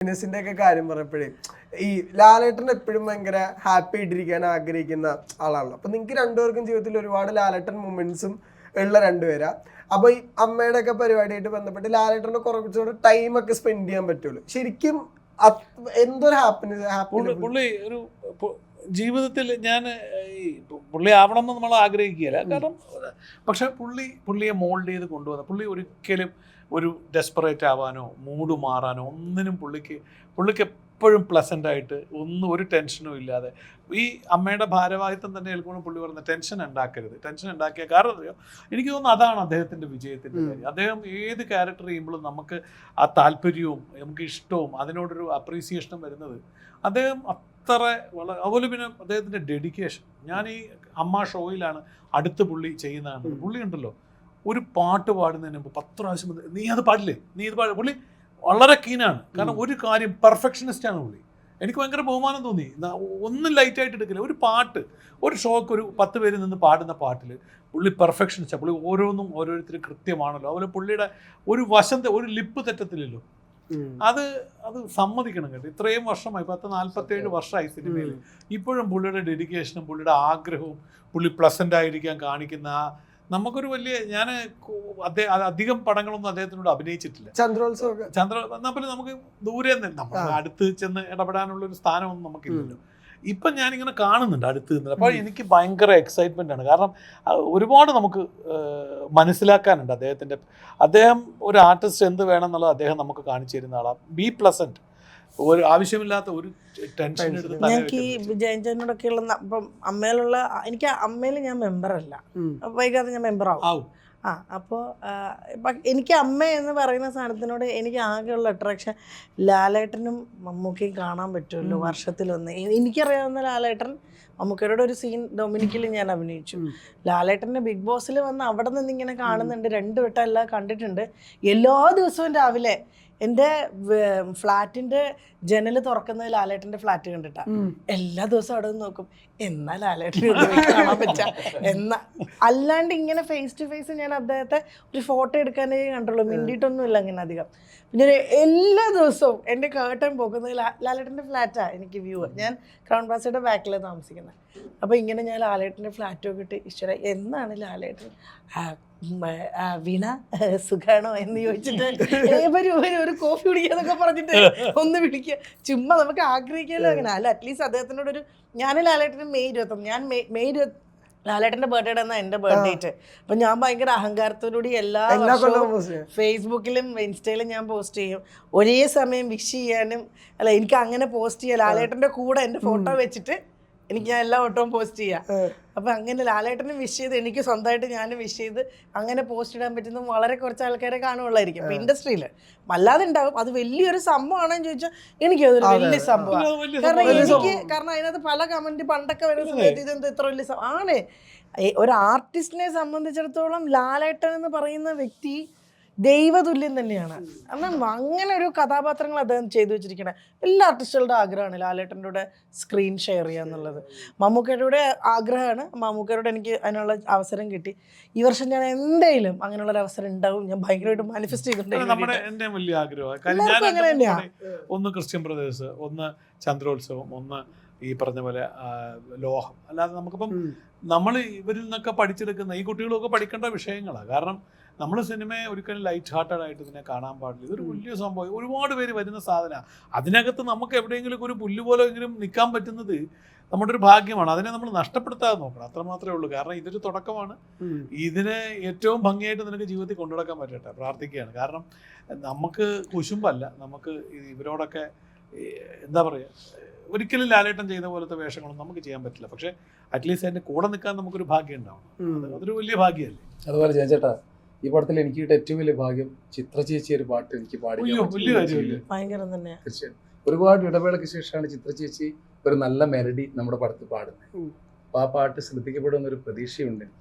ഹാപ്പിനെസിന്റെ ഒക്കെ കാര്യം പറഞ്ഞപ്പോഴേ ഈ ലാലേട്ടൻ എപ്പോഴും ഭയങ്കര ഹാപ്പി ആയിട്ടിരിക്കാൻ ആഗ്രഹിക്കുന്ന ആളാണല്ലോ. അപ്പൊ നിങ്ങൾക്ക് രണ്ടുപേർക്കും ജീവിതത്തിൽ ഒരുപാട് ലാലേട്ടൻ മൊമെന്റ്സും ഉള്ള രണ്ടുപേരാ. അപ്പൊ ഈ അമ്മയുടെ ഒക്കെ പരിപാടിയായിട്ട് ബന്ധപ്പെട്ട് ലാലേട്ടന്റെ കുറച്ചുകൂടെ ടൈം ഒക്കെ സ്പെൻഡ് ചെയ്യാൻ പറ്റുള്ളൂ. ശരിക്കും എന്തൊരു ഹാപ്പിനെസ് ഹാപ്പി പുള്ളി ഒരു ജീവിതത്തിൽ ഞാൻ ഈ പുള്ളി ആവണം എന്ന് നമ്മൾ ആഗ്രഹിക്കുകയില്ല. കാരണം പക്ഷെ പുള്ളി പുള്ളിയെ മോൾഡ് ചെയ്ത് കൊണ്ടുവന്ന പുള്ളി ഒരിക്കലും ഒരു ഡെസ്പറേറ്റ് ആവാനോ മൂഡ് മാറാനോ ഒന്നിനും പുള്ളിക്ക് പുള്ളിക്ക് എപ്പോഴും പ്ലസന്റ് ആയിട്ട് ഒന്നും ഒരു ടെൻഷനും ഇല്ലാതെ. ഈ അമ്മയുടെ ഭാരവാഹിത്വം തന്നെ ഏൽക്കുമ്പോൾ പുള്ളി പറഞ്ഞ ടെൻഷൻ ഉണ്ടാക്കരുത്. ടെൻഷൻ ഉണ്ടാക്കിയ കാരണം അറിയോ? എനിക്ക് തോന്നുന്നു അതാണ് അദ്ദേഹത്തിന്റെ വിജയത്തിന്റെ കാര്യം. അദ്ദേഹം ഏത് ക്യാരക്ടർ ചെയ്യുമ്പോഴും നമുക്ക് ആ താല്പര്യവും നമുക്ക് ഇഷ്ടവും അതിനോടൊരു അപ്രീസിയേഷനും വരുന്നത് അദ്ദേഹം അത്ര വളരെ അതുപോലെ പിന്നെ അദ്ദേഹത്തിന്റെ ഡെഡിക്കേഷൻ ഞാൻ ഈ അമ്മ ഷോയിലാണ് അടുത്ത പുള്ളി ചെയ്യുന്നതാണ്. പുള്ളി ഉണ്ടല്ലോ ഒരു പാട്ട് പാടുന്നതിന് മുമ്പ് പത്ത് പ്രാവശ്യം നീ അത് പാടില്ലേ? നീ ഇത് പാടില്ല പുള്ളി വളരെ കീനാണ് കാരണം ഒരു കാര്യം പെർഫെക്ഷനിസ്റ്റ് ആണ് പുള്ളി. എനിക്ക് ഭയങ്കര ബഹുമാനം തോന്നി. ഒന്നും ഒന്നും ലൈറ്റായിട്ട് എടുക്കില്ല. ഒരു പാട്ട് ഒരു ഷോക്ക് ഒരു പത്ത് പേര് നിന്ന് പാടുന്ന പാട്ടിൽ പുള്ളി പെർഫെക്ഷനിസ്റ്റാണ് പുള്ളി ഓരോന്നും ഓരോരുത്തരും കൃത്യമാണല്ലോ. അതുപോലെ പുള്ളിയുടെ ഒരു വശം ഒരു ലിപ്പ് തെറ്റത്തില്ലല്ലോ. അത് അത് സമ്മതിക്കണം കേട്ടോ. ഇത്രയും വർഷമായി പത്ത് നാല്പത്തേഴ് വർഷമായി സിനിമയിൽ ഇപ്പോഴും പുള്ളിയുടെ ഡെഡിക്കേഷനും പുള്ളിയുടെ ആഗ്രഹവും പുള്ളി പ്ലസന്റ് ആയിരിക്കാൻ കാണിക്കുന്ന നമുക്കൊരു വലിയ ഞാൻ അദ്ദേഹം അധികം പടങ്ങളൊന്നും അദ്ദേഹത്തിനോട് അഭിനയിച്ചിട്ടില്ല. ചന്ദ്രോത്സവം ചന്ദ്ര എന്നാൽ പിന്നെ നമുക്ക് ദൂരെ നമ്മൾ. അടുത്ത് ചെന്ന് ഇടപെടാനുള്ള ഒരു സ്ഥാനമൊന്നും നമുക്കില്ലല്ലോ. ഇപ്പം ഞാനിങ്ങനെ കാണുന്നുണ്ട് അടുത്ത് നിന്ന്. അപ്പോൾ എനിക്ക് ഭയങ്കര എക്സൈറ്റ്മെന്റ് ആണ്. കാരണം ഒരുപാട് നമുക്ക് മനസ്സിലാക്കാനുണ്ട് അദ്ദേഹത്തിന്റെ അദ്ദേഹം ഒരു ആർട്ടിസ്റ്റ് എന്ത് വേണം എന്നുള്ളത് അദ്ദേഹം നമുക്ക് കാണിച്ചു തരുന്ന ആളാണ് ബി പ്ലസന്റ് ഒരു ആവശ്യമില്ലാത്ത ഒരു ഞങ്ങൾക്ക് ഈ. ജയൻചനോടൊക്കെയുള്ള ന- അമ്മയിലുള്ള എനിക്ക് അമ്മയിൽ ഞാൻ മെമ്പറല്ല. വൈകാതെ ഞാൻ മെമ്പറാവും. ആ അപ്പോൾ എനിക്ക് അമ്മ എന്ന് പറയുന്ന സാധനത്തിനോട് എനിക്ക് ആകെയുള്ള അട്രാക്ഷൻ ലാലേട്ടനും മമ്മൂക്കയും കാണാൻ പറ്റുമല്ലോ വർഷത്തിലൊന്ന്. എനിക്കറിയാവുന്ന ലാലേട്ടൻ മമ്മൂക്കയുടെ ഒരു സീൻ ഡൊമിനിക്കിൽ ഞാൻ അഭിനയിച്ചു. ലാലേട്ടന്റെ ബിഗ് ബോസിൽ വന്ന് അവിടെ നിന്ന് ഇങ്ങനെ കാണുന്നുണ്ട്. രണ്ട് വട്ടം എല്ലാം കണ്ടിട്ടുണ്ട്. എല്ലാ ദിവസവും രാവിലെ എന്റെ ഫ്ലാറ്റിന്റെ ജനൽ തുറക്കുന്നത് ലാലേട്ടന്റെ ഫ്ലാറ്റ് കണ്ടിട്ടാ. എല്ലാ ദിവസവും അവിടെ നിന്ന് നോക്കും. എന്നാ ലാലേട്ടനെ കാണാൻ പറ്റാ. എന്നാ. അല്ലാണ്ട് ഇങ്ങനെ ഫേസ് ടു ഫേസ് ഞാൻ അദ്ദേഹത്തെ ഒരു ഫോട്ടോ എടുക്കാനേ കണ്ടുള്ളൂ. മിണ്ടിയിട്ടൊന്നുമില്ല അങ്ങനെ അധികം. പിന്നെ എല്ലാ ദിവസവും എന്റെ കേട്ടൻ പോകുന്നത് ലാലേട്ടന്റെ ഫ്ലാറ്റാ എനിക്ക് വ്യൂ ഞാൻ ക്രൗൺ പ്ലാസയുടെ ബാക്കിലാണ് താമസിക്കുന്നത് അപ്പോൾ ഇങ്ങനെ ഞാൻ ലാലേട്ടന്റെ ഫ്ലാറ്റൊക്കെ ഇട്ട് ഈശ്വര എന്നാണ് ലാലേട്ടൻ വീണ സുഖാണോ എന്ന് ചോദിച്ചിട്ട് "ഏ, വരൂ വരൂ ഒരു കോഫി കുടിക്കാന്നൊക്കെ പറഞ്ഞിട്ട് ഒന്ന് വിളിക്കുക ചുമ്മാ നമുക്ക് ആഗ്രഹിക്കാമല്ലോ അങ്ങനെ. അല്ല അറ്റ്ലീസ്റ്റ് അദ്ദേഹത്തിനോടൊരു ഞാൻ ലാലേട്ടന് മെയ് ഇരുപത്തൊന്ന് ഞാൻ മെയ് മെയ് ഇരുപത്തി ലാലേട്ടന്റെ ബർത്ത്ഡേ എന്നാ എന്റെ ബർത്ത്ഡേറ്റ് ഡേറ്റ് അപ്പം ഞാൻ ഭയങ്കര അഹങ്കാരത്തോടുകൂടി എല്ലാ. ഫേസ്ബുക്കിലും ഇൻസ്റ്റയിലും ഞാൻ പോസ്റ്റ് ചെയ്യും. ഒരേ സമയം വിഷ് ചെയ്യാനും അല്ല എനിക്ക് അങ്ങനെ പോസ്റ്റ് ചെയ്യാം ലാലേട്ടന്റെ കൂടെ എന്റെ ഫോട്ടോ വെച്ചിട്ട് എനിക്ക് ഞാൻ എല്ലാ വട്ടവും പോസ്റ്റ് ചെയ്യാം. അപ്പൊ അങ്ങനെ ലാലേട്ടനും വിഷ് ചെയ്ത് എനിക്ക് സ്വന്തമായിട്ട് ഞാനും വിഷ് ചെയ്ത് അങ്ങനെ പോസ്റ്റ് ഇടാൻ പറ്റുന്ന വളരെ കുറച്ച് ആൾക്കാരെ കാണുള്ളായിരിക്കും അപ്പൊ ഇൻഡസ്ട്രിയിൽ അല്ലാതെ ഉണ്ടാവും അത് വലിയൊരു സംഭവമാണെന്ന് ചോദിച്ചാൽ എനിക്ക് അതൊരു വലിയ സംഭവം കാരണം എനിക്ക് കാരണം അതിനകത്ത് പല കമന്റ് പണ്ടൊക്കെ വരുന്ന സമയത്ത് ഇതെന്ത് ഇത്ര വലിയ ആണ്. ഒരു ആർട്ടിസ്റ്റിനെ സംബന്ധിച്ചിടത്തോളം ലാലേട്ടൻ എന്ന് പറയുന്ന വ്യക്തി ദൈവതുല്യം തന്നെയാണ്. കാരണം അങ്ങനെ ഒരു കഥാപാത്രങ്ങൾ അദ്ദേഹം ചെയ്തു വെച്ചിരിക്കണേ. എല്ലാ ആർട്ടിസ്റ്റുകളുടെ ആഗ്രഹമാണ് ലാലേട്ടന്റെ കൂടെ സ്ക്രീൻ ഷെയർ ചെയ്യുക എന്നുള്ളത്. മമ്മൂക്കയുടെ ആഗ്രഹമാണ്. മമ്മൂക്കയുടെ എനിക്ക് അതിനുള്ള അവസരം കിട്ടി. ഈ വർഷം ഞാൻ എന്തായാലും അങ്ങനെയുള്ള ഒരു അവസരം ഉണ്ടാവും. ഞാൻ ഭയങ്കരമായിട്ട് മാനിഫെസ്റ്റ് ചെയ്തിട്ടുണ്ട്. ഒന്ന് ക്രിസ്ത്യൻ ബ്രദേഴ്സ് ഒന്ന് ചന്ദ്രോത്സവം ഒന്ന് ഈ പറഞ്ഞ പോലെ ലോഹം. അല്ലാതെ നമുക്കിപ്പം. നമ്മൾ ഇവരിൽ നിന്നൊക്കെ പഠിച്ചെടുക്കുന്ന ഈ കുട്ടികളൊക്കെ പഠിക്കേണ്ട വിഷയങ്ങളാണ് കാരണം നമ്മൾ സിനിമയെ ഒരിക്കലും ലൈറ്റ് ഹാർട്ടഡ് ആയിട്ട് ഇതിനെ കാണാൻ പാടില്ല. ഇതൊരു വലിയ സംഭവം. ഒരുപാട് പേര് വരുന്ന സാധനമാണ് അതിനകത്ത് നമുക്ക് എവിടെയെങ്കിലും ഒരു പുല്ല് പോലെ പോലെങ്കിലും നിൽക്കാൻ പറ്റുന്നത് നമ്മുടെ ഒരു ഭാഗ്യമാണ്. അതിനെ നമ്മൾ നഷ്ടപ്പെടുത്താതെ നോക്കണം. അത്രമാത്രമേ ഉള്ളൂ. കാരണം ഇതൊരു തുടക്കമാണ്. ഇതിനെ ഏറ്റവും ഭംഗിയായിട്ട് നിനക്ക് ജീവിതത്തിൽ കൊണ്ടുനടക്കാൻ പറ്റട്ടെ. പ്രാർത്ഥിക്കുകയാണ്. കാരണം നമുക്ക് കുശുമ്പല്ല. നമുക്ക് ഇവരോടൊക്കെ എന്താ പറയുക ഒരിക്കലും ലാലേട്ടൻ ചെയ്യുന്ന പോലത്തെ വേഷങ്ങളൊന്നും നമുക്ക് ചെയ്യാൻ പറ്റില്ല. പക്ഷെ അറ്റ്ലീസ്റ്റ് അതിന്റെ കൂടെ നിൽക്കാൻ നമുക്കൊരു ഭാഗ്യം ഉണ്ടാവണം. ഉം. അത് അതൊരു വലിയ ഭാഗ്യമല്ലേ? അതുപോലെ ജയചേട്ടാ ഈ പടത്തിൽ എനിക്ക് ഏറ്റവും വലിയ ഭാഗ്യം ചിത്ര ചേച്ചി ഒരു പാട്ട് എനിക്ക് പാടി തീർച്ചയായും. ഒരുപാട് ഇടവേളയ്ക്ക് ശേഷമാണ് ചിത്ര ചേച്ചി ഒരു നല്ല മെലഡി നമ്മുടെ പടത്തിൽ പാടുന്നത്. അപ്പൊ ആ പാട്ട് ശ്രദ്ധിക്കപ്പെടുന്ന ഒരു പ്രതീക്ഷയുണ്ട് എനിക്ക്.